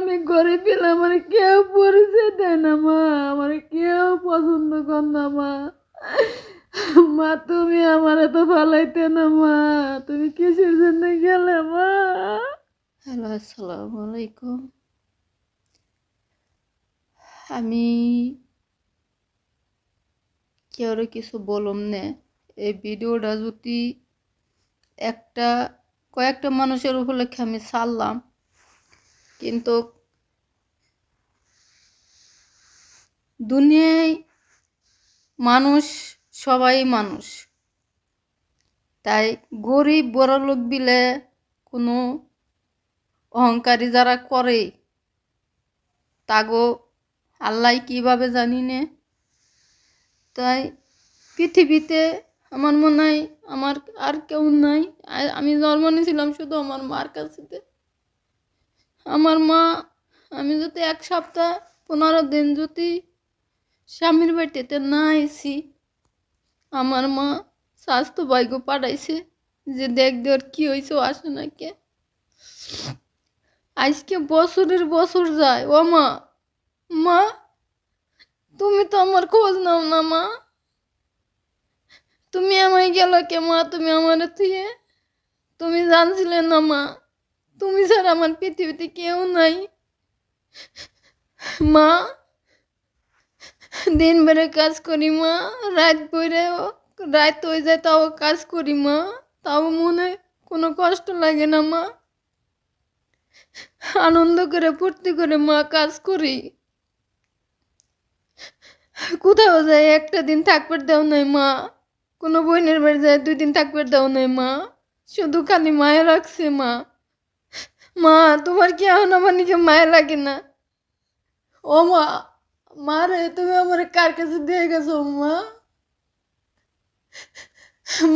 আমি ঘরে পেলে আমার কেউ পরিচয় দেয় না, মা। আমার কেউ পছন্দ কর না, মা। মা, তুমি আমার তো ভালাইতে না, মা। তুমি কিসের জন্য গেলে, মা? হ্যালো, আসসালামু আলাইকুম। আমি কেউ কিছু বলুম নে? এই ভিডিওটা যদি একটা কয়েকটা মানুষের উপলক্ষে আমি ছাড়লাম কিন্তু দুনিয়ায় মানুষ সবাই মানুষ। তাই গরিব বড় লোক বিলে কোনো অহংকারী যারা করে, তাগো আল্লাহ কীভাবে জানি নে? তাই পৃথিবীতে আমার মনে হয় আমার আর কেউ নাই। আমি জন্ম নিয়েছিলাম শুধু আমার মার কাছেতে আমার মা, আমি যদি এক সপ্তাহ পনেরো দিন যদি স্বামীর বাড়িতে না আইসি আমার মা স্বাস্থ্য ভাগ্য পাঠাইছে যে দেখ দেওয়ার কি হয়েছে আসে না কে। আজকে বছরের বছর যায়, ও মা মা, তুমি তো আমার খোঁজ নাও না মা। তুমি আমায় গেল কে মা? তুমি আমার থুয়ে, তুমি জানছিলে না মা। তুমি স্যার আমার পৃথিবীতে কেউ নাই। মা, দিন বেড়ে কাজ করি মা, রাত বইরে রাত হয়ে যায় তাও কাজ করি মা, তাও মনে কোনো কষ্ট লাগে না মা। আনন্দ করে, ফুর্তি করে মা কাজ করি। কোথাও যায় একটা দিন থাকবার দাও নাই মা, কোনো বোনের বাড়ি যায় দুই দিন থাকবার দাও নাই মা, শুধু খালি মায়া রাখছে মা। মা, তোমার কি এখন আমার নিজে মায়া লাগে না? ও মা মা রে, তুমি আমার কার কাছে দিয়ে গেছো মা?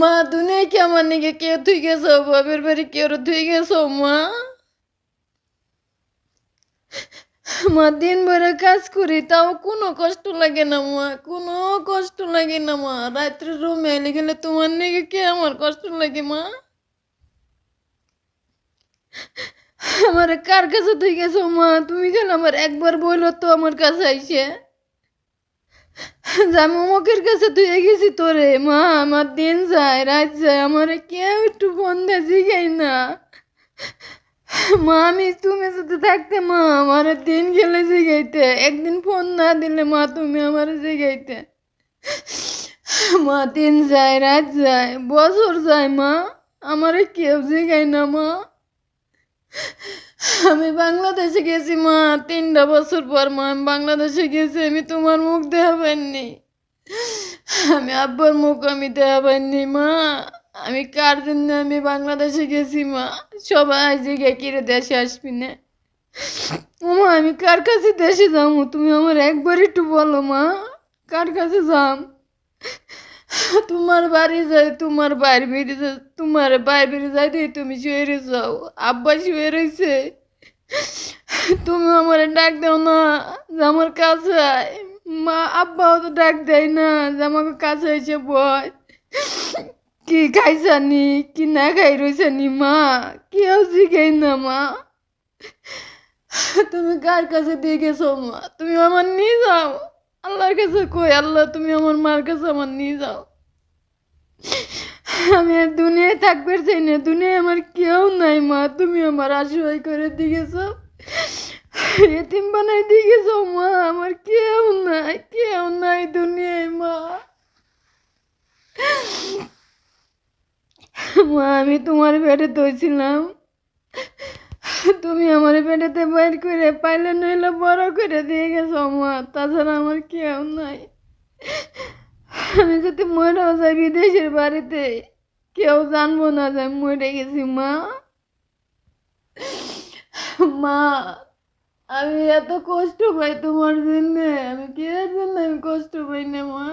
মা, দুনিয়ায় কি আমার নিকে কেউ থুই গেছো? বাবের বাড়ি কেউ থুই গেছো মা? মা, দিন ভরে কাজ করি, তাও কোনো কষ্ট লাগে না মা, কোনো কষ্ট লাগে না মা। রাত্রে রুমে এলে গেলে তোমার নিকে কে আমার কষ্ট লাগে মা? আমার কার কাছে তুই গেছো মা? তুমি কেন আমার একবার বলল তো আমার কাছে আইসে? আমি অমুকের কাছে তুই গেছি তোরে, মা, আমার দিন যায়, রাত যায়, আমার কেউ একটু দিয়ে জিগাই না। মা, আমি তুমি যদি থাকতে, মা, আমার দিন গেলে জিগাইতে। একদিন ফোন না দিলে, মা, তুমি আমার জিগাইতে। মা, দিন যায়, রাত যায়, বছর যায়, মা, আমারে কেউ জিগাই না, মা। আমি বাংলাদেশে গেছি, মা। তিনটা বছর পর মা, আমি বাংলাদেশে গেছি, আমি তোমার মুখ দেওয়া পাইনি। আমি আব্বার মুখ আমি দেওয়া পাইনি, মা। আমি কার জন্য আমি বাংলাদেশে গেছি, মা? সবাই জিগে কিরে দেশে আসবি না? মা আমি কার কাছে দেশে যাব? তুমি আমার একবার একটু বলো, মা। কার কাছে যাম? তোমার বাড়ি যাই তোমার বাইরে বেরিয়ে যা তোমার বাইরে বেরিয়ে যাই দিয়ে তুমি শুয়ে যাও। আব্বা শুয়ে রয়েছে তুমি আমার ডাক দাও না, যে আমার কাছে। মা, আব্বাও তো ডাক দেয় না, যে আমাকে কাছে এসে বয়। কি খাইছানি? কি না খাই রয়েছানি মা? কেউ জিগাই না, মা? তুমি কার কাছে দিয়ে গেছো মা? তুমি আমার নিয়ে যাও। আল্লাহর কাছে কই? আল্লাহ, তুমি আমার মার কাছে আমার নিয়ে যাও। আমি দুনিয়ায় থাকবে চাই না। দুনিয়ায় আমার কেউ নাই, মা। তুমি আমার আশীর্বাদ করে দিয়ে গেছো এতিম বানাই দিয়ে গেছো মা। আমার কেউ নাই কেউ নাই দুনিয়ায়, মা। মা, আমি তোমার পেটে দইছিলাম তুমি আমার পেটেতে বাইর করে পাইলে নইলে বড় করে দিয়ে গেছো, মা। তাছাড়া আমার কেউ নাই। আমি যদি মরেও যাই বিদেশের বাড়িতে কেউ জানব না যে আমি মরে গেছি, মা। মা, আমি এত কষ্ট পাই তোমার জন্য। আমি কি জন্য আমি কষ্ট পাই না, মা?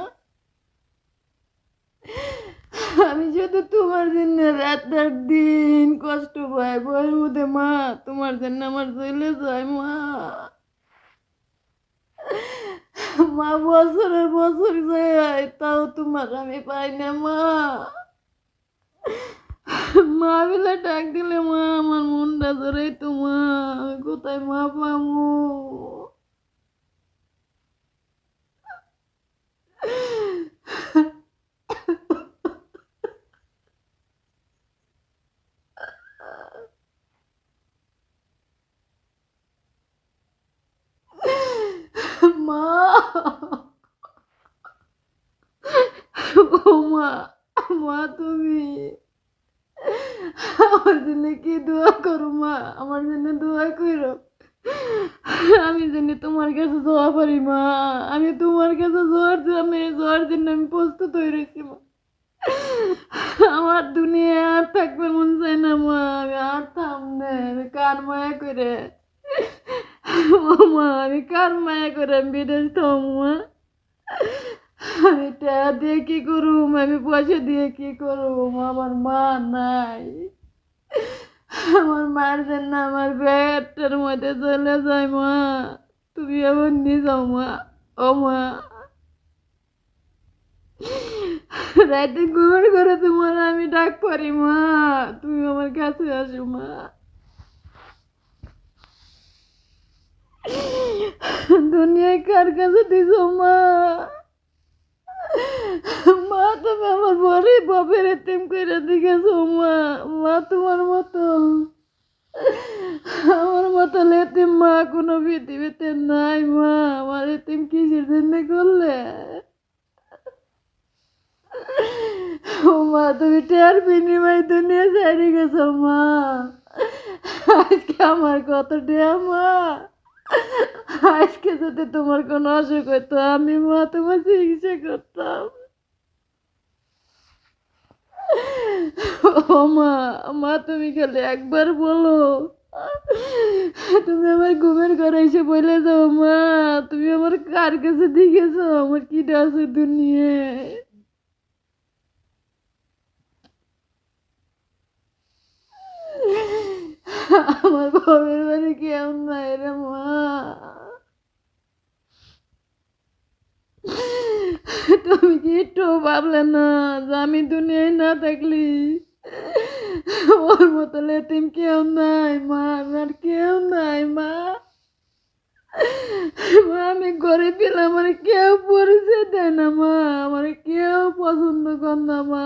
আমি শুধু তোমার জন্য রাত রাত দিন কষ্ট পাই বইয়ের মধ্যে, মা। তোমার জন্য আমার চলে যায়, মা। মা, বছরের বছর যায়, তাও তোমার আমি পাই না, মা। মা বলে ডাক দিলে মা আমার মনটা ধরে তো মা আমি কোথায় মা পাবো মা ও মা মা তুমি আমার জন্য কি দোয়া করো, মা? আমার জন্য দোয়া করো। আমি যেন তোমার কাছে যাওয়া পারি মা। আমি তোমার কাছে যাওয়ার জন্য যাওয়ার জন্য আমি প্রস্তুত হয়ে রয়েছি, মা। আমার দুনিয়া আর থাকবে মন চাই না, মা। আমি আর থাম না, আমি কার মায়া করে? মা, আমি কার মায়া করে আমি বিদেশ থাম মা? টাকা দিয়ে কি করুম? আমি পয়সা দিয়ে কি করুম? আমার মা নাই। আমার মার জন্য আমার ব্যাগটার মধ্যে চলে যায় মা। তুমি এমন নিয়ে যাও মা, ও মা। রাতে ঘুমের করে তোমার আমি ডাক পারি মা। তুমি আমার কাছে আসো মা। দুনিয়ায় কার কাছে দিছ মা? মা, তুমি আমার বড়ি বাপের এতিম করে দিকেছো মা। মা, তোমার মতো। আমার মতো এতিম মা কোনো পৃথিবীতে নাই, মা। আমার এতিম কিসের জন্য করলে? ও মা, তুমি টের বিনিময় দুনিয়া ছাড়ি গেছো, মা। আজকে আমার কত টেয়া মা। আজকে যদি তোমার কোনো অসুখ হতো আমি মা তোমার চিকিৎসা করতাম। ও মা মা তুমি খালি একবার বলো। তুমি আমার ঘুমের ঘরে এসে বলে যাও মা। তুমি আমার কার কাছে দিকেছো আমার কি আছে দুনিয়ায়? আমার বাবার বাড়ি কেমন নাই রে মা? তুমি কি একটু ভাবলে না যে আমি দুনিয়ায় না থাকলি ওর মতো লেতিম কেউ নাই, মা আমার কেউ নাই, মা। মা, আমি ঘরে পেলাম আমার কেউ পরিচয় দেয় না, মা। আমার কেউ পছন্দ কর না, মা।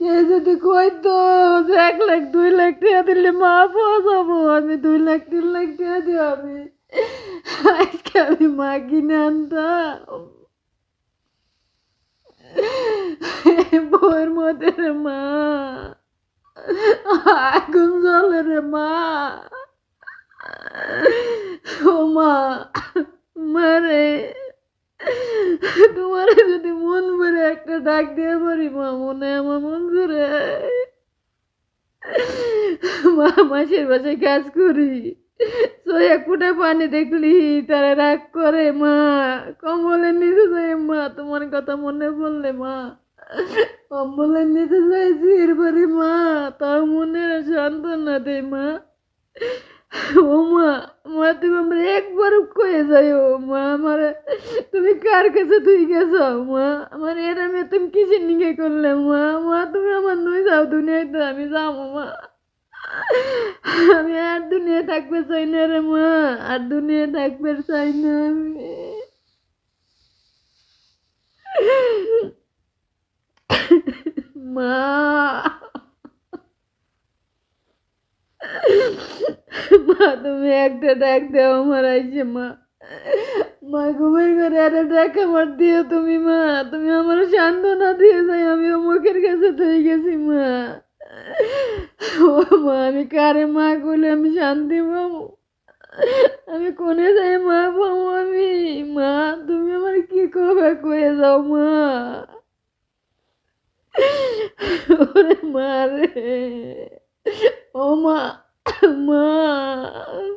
কে যদি কইতো, যে এক লাখ, দুই লাখ টাকা দিলে মা পাওয়া যাব, আমি দুই লাখ, তিন লাখ টাকা দিয়ে আমি। আজকে আমি মা কিনে আনতাম। বইয়ের মধ্যে রে মা। আগুন জ্বলে রে মা। ও মা মারে তোমার যদি ডাক দিয়ে পারি মা মনে আমার মন ভরে মা মাসের বাসায় কাজ করি। তো এক ফুটে পানি দেখলি, তারা রাগ করে, মা। কম্বলের নিচে যাই, মা, তোমার কথা মনে পড়লে, মা। কম্বলের নিচে যাই জির পারি মা। তাও মনে সান্ত্বনা দেয় মা। ও মা মা, তুমি আমার একবার কয়ে যাও মা, আমার, তুমি কার কাছে তুই গেছো? মা, আমার এর আমি তুমি কিসের নিকে করলে মা মা, তুমি আমার নই যাও দুনিয়াতে, আমি যাব, মা। আমি আর দুনিয়া থাকবে চাই না রে, মা, আর দুনিয়া থাকবে চাই না আমি। মা। মা তুমি একটা ডাক দেও আমার আইসে, মা মা ঘুমের ঘরে একটা ডাক আমার দিও তুমি, মা, তুমি আমার সান্ত্বনা দিয়ে যাই আমি মুখের কাছে থেকে গেছি, মা। ও মা, আমি কারে মা করলে আমি শান্তি পাবো? আমি কোনে যাই মা পাবো আমি? মা, তুমি আমার কি কবে কয়ে যাও, মা। ওরে মা রে। ও মা 什么